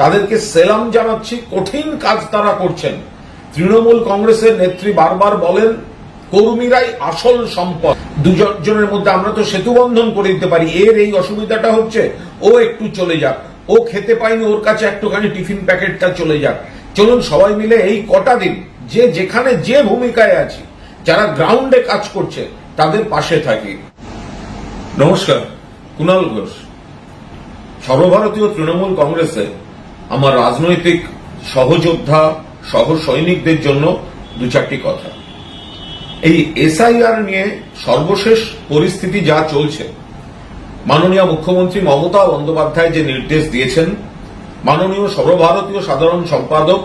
তাদেরকে সেলাম জানাচ্ছি, কঠিন কাজ তারা করছেন। তৃণমূল কংগ্রেসের নেত্রী বারবার বলেন, কর্মীরাই আসল সম্পদ। দুজনের মধ্যে আমরা তো সেতু বন্ধন করে দিতে পারি, এর এই অসুবিধাটা হচ্ছে, ও একটু চলে যাক। ও খেতে পায়নি, ওর কাছে একটুখানি টিফিন প্যাকেটটা চলে যাক। চলুন সবাই মিলে এই কটা দিন, যে যেখানে যে ভূমিকায় আছি, যারা গ্রাউন্ডে কাজ করছে, তাদের পাশে থাকি। নমস্কার কুণাল ঘোষ। সর্বভারতীয় তৃণমূল কংগ্রেসে আমার রাজনৈতিক সহযোদ্ধা, সহ সৈনিকদের জন্য দু চারটি কথা। এই এসআইআর নিয়ে সর্বশেষ পরিস্থিতি যা চলছে, মাননীয় মুখ্যমন্ত্রী মমতা বন্দ্যোপাধ্যায় যে নির্দেশ দিয়েছেন, মাননীয় সর্বভারতীয় সাধারণ সম্পাদক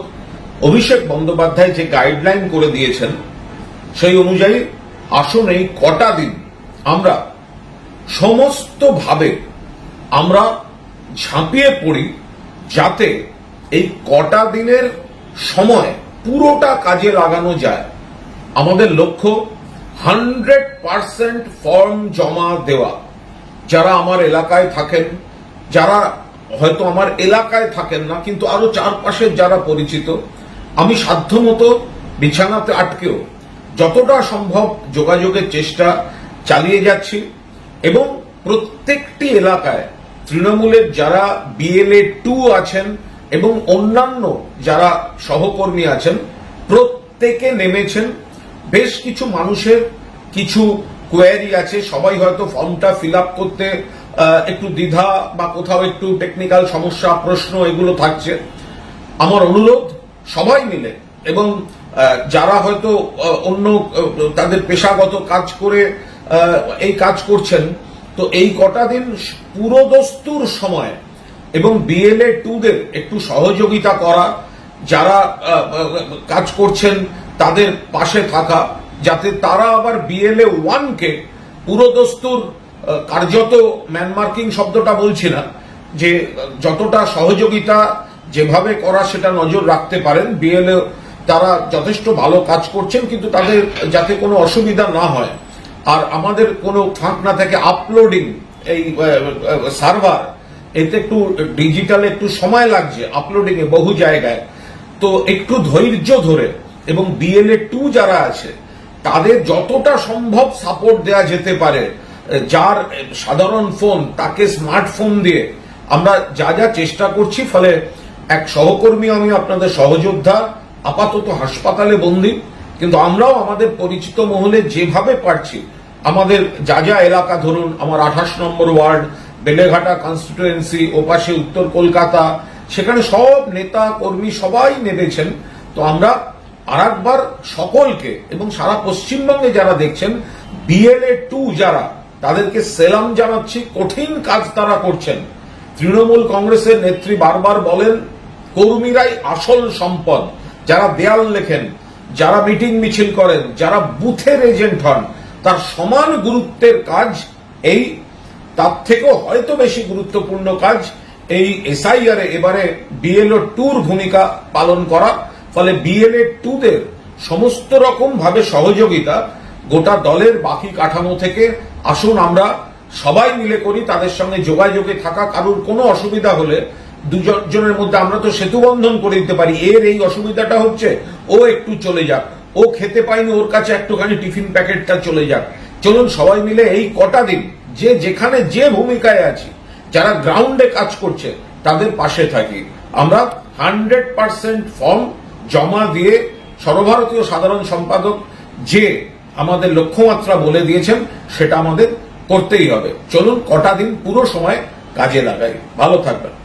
অভিষেক বন্দ্যোপাধ্যায় যে গাইডলাইন করে দিয়েছেন, সেই অনুযায়ী আসুন এই কটা দিন আমরা সমস্তভাবে আমরা ঝাঁপিয়ে পড়ি যাতে এই কটা দিনের সময় পুরোটা কাজে লাগানো যায়। আমাদের লক্ষ্য হান্ড্রেড পার্সেন্ট ফর্ম জমা দেওয়া। যারা আমার এলাকায় থাকেন, যারা হয়তো আমার এলাকায় থাকেন না, কিন্তু আরও চারপাশের যারা পরিচিত, আমি সাধ্যমতো বিছানাতে আটকেও যতটা সম্ভব যোগাযোগের চেষ্টা চালিয়ে যাচ্ছি এবং প্রত্যেকটি এলাকায় তৃণমূলের যারা বিএলএ টু আছেন এবং অন্যান্য যারা সহকর্মী আছেন, প্রত্যেকে নেমেছেন। বেশ কিছু মানুষের কিছু কোয়ারি আছে। সবাই হয়তো ফর্মটা ফিল আপ করতে একটু দ্বিধা বা কোথাও একটু টেকনিক্যাল সমস্যা, প্রশ্ন এগুলো থাকছে। আমার অনুরোধ, সবাই মিলে এবং যারা হয়তো অন্য তাদের পেশাগত কাজ করে এই কাজ করছেন তো এই কটা দিন পুরোদস্তুর সময় এবং বিএলএ টুদের একটু সহযোগিতা করা, যারা কাজ করছেন তাদের পাশে থাকা, যাতে তারা আবার বিএলএ ওয়ানকে পুরোদস্তুর কার্যত ম্যানমার্কিং শব্দটা বলছি না, যে যতটা সহযোগিতা যেভাবে করা সেটা নজর রাখতে পারেন। বিএলএ তারা যথেষ্ট ভালো কাজ করছেন, কিন্তু তাদের যাতে কোনো অসুবিধা না হয়। আর আমাদের কোনো ফাঁক না থাকে আপলোডিং এই সার্ভার এতে একটু ডিজিটাল একটু সময় লাগছে আপলোডিং এ বহু জায়গায়। তো একটু ধৈর্য ধরে এবং বিএলএ টু যারা আছে, তাদের যতটা সম্ভব সাপোর্ট দেওয়া যেতে পারে যার সাধারণ ফোন তাকে স্মার্টফোন দিয়ে আমরা যা যা চেষ্টা করছি, ফলে এক সহকর্মী আমি, আপনাদের সহযোদ্ধা, আপাতত হাসপাতালে বন্দী। কিন্তু আমরাও আমাদের পরিচিত মহলে যেভাবে পারছি, আমাদের যা যা এলাকা ধরুন, আমার আঠাশ নম্বর ওয়ার্ড, বেলেঘাটা কনস্টিটুয়েন্সি ওপাশে উত্তর কলকাতা, সেখানে সব নেতা, কর্মী সবাই নেমেছেন। তো আমরা আরেকবার সকলকে এবং সারা পশ্চিমবঙ্গে যারা দেখছেন বিএলএ টু যারা, তাদেরকে সেলাম জানাচ্ছি, কঠিন কাজ তারা করছেন। তৃণমূল কংগ্রেসের নেত্রী বারবার বলেন, কর্মীরাই আসল সম্পদ। যারা দেয়াল লেখেন যারা মিটিং মিছিল করেন, যারা বুথের এজেন্ট হন, তার সমান গুরুত্বের কাজ এই, তার থেকেও হয়তো বেশি গুরুত্বপূর্ণ কাজ এই এসআইআর এবারে বিএলও টুর ভূমিকা পালন করা। ফলে বিএলএ টুদের সমস্ত রকম ভাবে সহযোগিতা গোটা দলের বাকি কাঠামো থেকে আসুন, আমরা সবাই মিলে করি, তাদের সঙ্গে যোগাযোগে থাকা, কারুর কোনো অসুবিধা হলে দুজনের মধ্যে আমরা তো সেতু বন্ধন করে দিতে পারি। এর এই অসুবিধাটা হচ্ছে, ও একটু চলে যাক। ও খেতে পায়নি, ওর কাছে একটুখানি টিফিন প্যাকেটটা চলে যাক। চলুন সবাই মিলে এই কটা দিন যে যেখানে যে ভূমিকায় আছি, যারা গ্রাউন্ডে কাজ করছে, তাদের পাশে থাকি। আমরা হান্ড্রেড পার্সেন্ট ফর্ম জমা দিয়ে সর্বভারতীয় সাধারণ সম্পাদক যে আমাদের লক্ষ্যমাত্রা বলে দিয়েছেন, সেটা আমাদের করতেই হবে। চলুন কটা দিন পুরো সময় কাজে লাগাই। ভালো থাকবেন।